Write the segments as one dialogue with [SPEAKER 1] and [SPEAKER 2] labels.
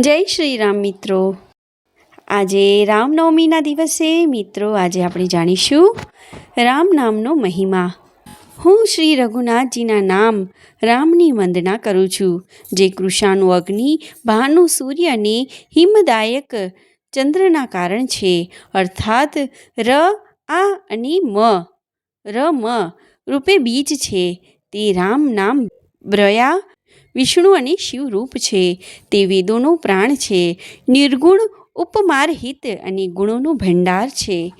[SPEAKER 1] જય શ્રી રામ મિત્રો. આજે રામનવમીના દિવસે મિત્રો આજે આપણે જાણીશું રામ નામનો મહિમા. હું શ્રી રઘુનાથજીના નામ રામની વંદના કરું છું, જે કૃષાનું અગ્નિ ભાનુ સૂર્ય અને હિમદાયક ચંદ્રના કારણ છે. અર્થાત ર, આ અને મ. ર, મ. રૂપે બીજ છે. તે રામ નામ બ્રયા વિષ્ણુ અને શિવ રૂપ છે. તે વેદોનો પ્રાણ છે. નિર્ગુણ, ઉપમારહિત અને ગુણોનો ભંડાર છે.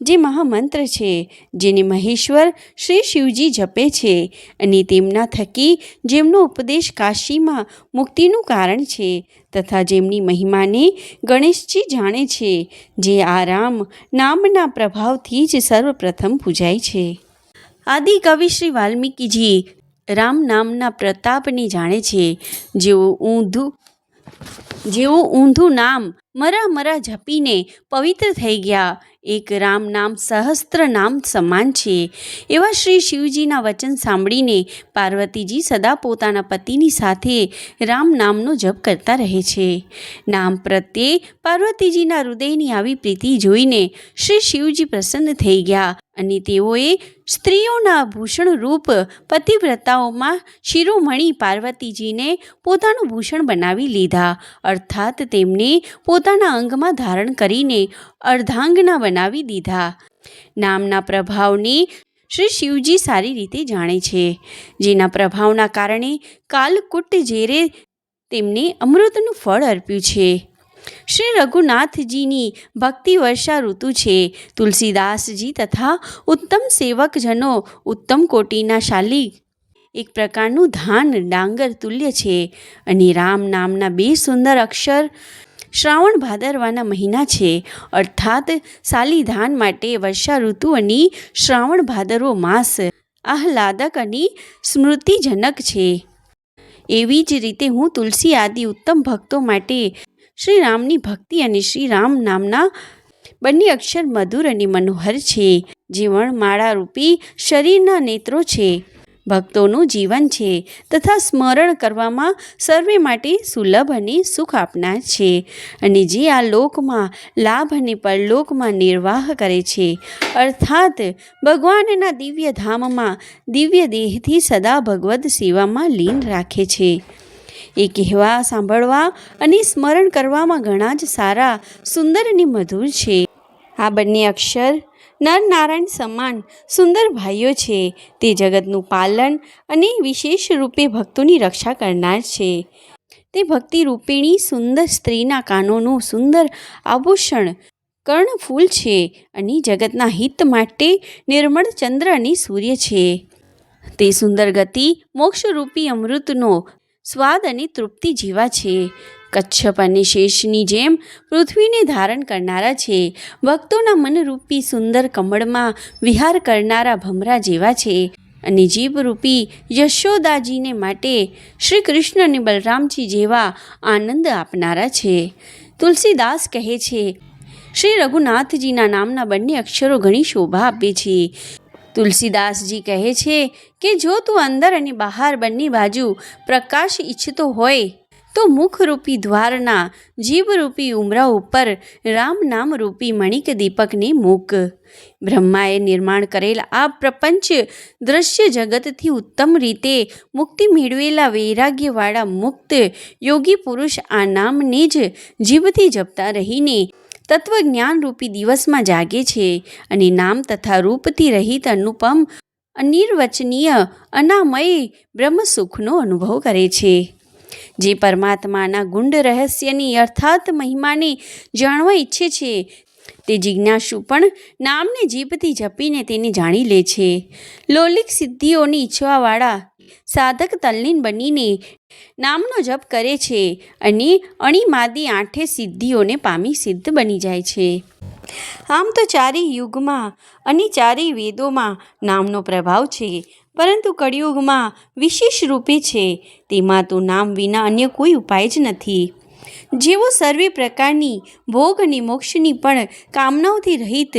[SPEAKER 1] જે મહામંત્ર છે, જેને મહેશ્વર શ્રી શિવજી જપે છે અને તેમના થકી જેમનો ઉપદેશ કાશીમાં મુક્તિનું કારણ છે તથા જેમની મહિમાને ગણેશજી જાણે છે, જે આ રામ નામના પ્રભાવથી જ સર્વપ્રથમ પૂજાય છે. આદિ કવિ શ્રી વાલ્મીકીજી રામ નામના પ્રતાપની જાણે છે. જેઓ ઊંધું જેઓ ઊંધું નામ મરા મરા જપીને પવિત્ર થઈ ગયા. એક રામ નામ સહસ્ત્ર નામ સમાન છે. એવા શ્રી શિવજીના વચન સાંભળીને પાર્વતીજી સદા પોતાના પતિની સાથે રામ નામનો જપ કરતા રહે છે. નામ પ્રત્યે પાર્વતીજીના હૃદયની આવી પ્રીતિ જોઈને શ્રી શિવજી પ્રસન્ન થઈ ગયા. અને તેઓએ સ્ત્રીઓના ભૂષણ રૂપ પતિવ્રતાઓમાં શિરોમણી પાર્વતીજીને પોતાનું ભૂષણ બનાવી લીધા. અર્થાત તેમને પોતાના અંગમાં ધારણ કરીને અર્ધાંગના બનાવી દીધા. નામના પ્રભાવને શ્રી શિવજી સારી રીતે જાણે છે. જેના પ્રભાવના કારણે કાલકુટ ઝેરે તેમને અમૃતનું ફળ અર્પ્યું છે. શ્રી રઘુનાથજીની ભક્તિ વર્ષા ઋતુ છે. તુલસીદાસજી તથા ઉત્તમ સેવકજનો ઉત્તમ કોટીના શાલી એક પ્રકારનું ધાન, ડાંગર, તુલ્ય છે અને રામ નામના બે સુંદર અક્ષર શ્રાવણ ભાદરવાના મહિના છે. અર્થાત સાલીધાન માટે વર્ષા ઋતુ અને શ્રાવણ ભાદરવો માસ આહલાદક અને સ્મૃતિજનક છે. એવી જ રીતે હું તુલસી આદિ ઉત્તમ ભક્તો માટે શ્રી રામની ભક્તિ અને શ્રી રામ નામના બંને અક્ષર મધુર અને મનોહર છે. જીવન માળા રૂપી શરીરના નેત્રો છે. ભક્તોનું જીવન છે તથા સ્મરણ કરવામાં સર્વે માટે સુલભ અને સુખ આપનાર છે. અને જે આ લોકમાં લાભ અને પરલોકમાં નિર્વાહ કરે છે, અર્થાત ભગવાનના દિવ્ય ધામમાં દિવ્ય દેહથી સદા ભગવદ સેવામાં લીન રાખે છે. એ કહેવા સાંભળવા અને સ્મરણ કરવામાં ઘણા જ સારા, સુંદર અને મધુર છે. આ બંને અક્ષર નર નારાયણ સમાન સુંદર ભાઈઓ છે. તે જગતનું પાલન અને વિશેષ રૂપે ભક્તોની રક્ષા કરનાર છે. તે ભક્તિ રૂપિણી સુંદર સ્ત્રીના કાનોનું સુંદર આભૂષણ, કર્ણફૂલ છે અને જગતના હિત માટે નિર્મળ ચંદ્ર અને સૂર્ય છે. તે સુંદર ગતિ, મોક્ષરૂપી અમૃતનો સ્વાદ અને તૃપ્તિ જેવા છે. કચ્છપ અને શેષની જેમ પૃથ્વીને ધારણ કરનારા છે. ભક્તોના મનરૂપી સુંદર કમળમાં વિહાર કરનારા ભમરા જેવા છે. અને જીભરૂપી યશોદાજીને માટે શ્રી કૃષ્ણ અને બલરામજી જેવા આનંદ આપનારા છે. તુલસીદાસ કહે છે, શ્રી રઘુનાથજીના નામના બંને અક્ષરો ઘણી શોભા આપે છે. તુલસીદાસજી કહે છે કે જો તું અંદર અને બહાર બંને બાજુ પ્રકાશ ઈચ્છતો હોય, તો મુખરૂપી દ્વારના જીવરૂપી ઉમરા ઉપર રામ નામ રૂપી મણિક દીપકને મૂક. બ્રહ્માએ નિર્માણ કરેલ આ પ્રપંચ દ્રશ્ય જગતથી ઉત્તમ રીતે મુક્તિ મેળવેલા વૈરાગ્યવાળા મુક્ત યોગી પુરુષ આ નામને જ જીભથી જપતા રહીને તત્વજ્ઞાન રૂપી દિવસમાં જાગે છે અને નામ તથા રૂપથી રહિત અનુપમ, અનિર્વચનીય, અનામય બ્રહ્મસુખનો અનુભવ કરે છે. જે પરમાત્માના ગુંડ રહસ્યની અર્થાત મહિમાને જાણવા ઈચ્છે છે, તે જિજ્ઞાસુ પણ નામને જીભથી જપીને તેને જાણી લે છે. લોલિક સિદ્ધિઓની ઈચ્છવાવાળા સાધક તલ્લીન બનીને નામનો જપ કરે છે અને અણીમાદી આઠે સિદ્ધિઓને પામી સિદ્ધ બની જાય છે. આમ તો ચારેય યુગમાં અને ચારેય વેદોમાં નામનો પ્રભાવ છે, પરંતુ કળિયુગમાં વિશેષ રૂપે છે. તેમાં તો નામ વિના અન્ય કોઈ ઉપાય જ નથી. જેઓ સર્વે પ્રકારની ભોગ અને મોક્ષની પણ કામનાઓથી રહિત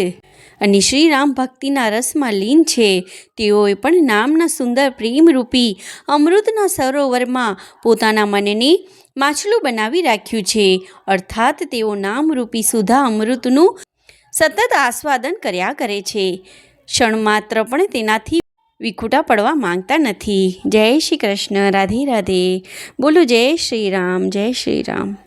[SPEAKER 1] અને શ્રીરામ ભક્તિના રસમાં લીન છે, તેઓએ પણ નામના સુંદર પ્રેમરૂપી અમૃતના સરોવરમાં પોતાના મનને માછલું બનાવી રાખ્યું છે. અર્થાત તેઓ નામરૂપી સુધા અમૃતનું સતત આસ્વાદન કર્યા કરે છે. ક્ષણ માત્ર પણ તેનાથી વિખૂટા પડવા માંગતા નથી. જય શ્રી કૃષ્ણ, રાધે રાધે. બોલો જય શ્રી રામ, જય શ્રી રામ.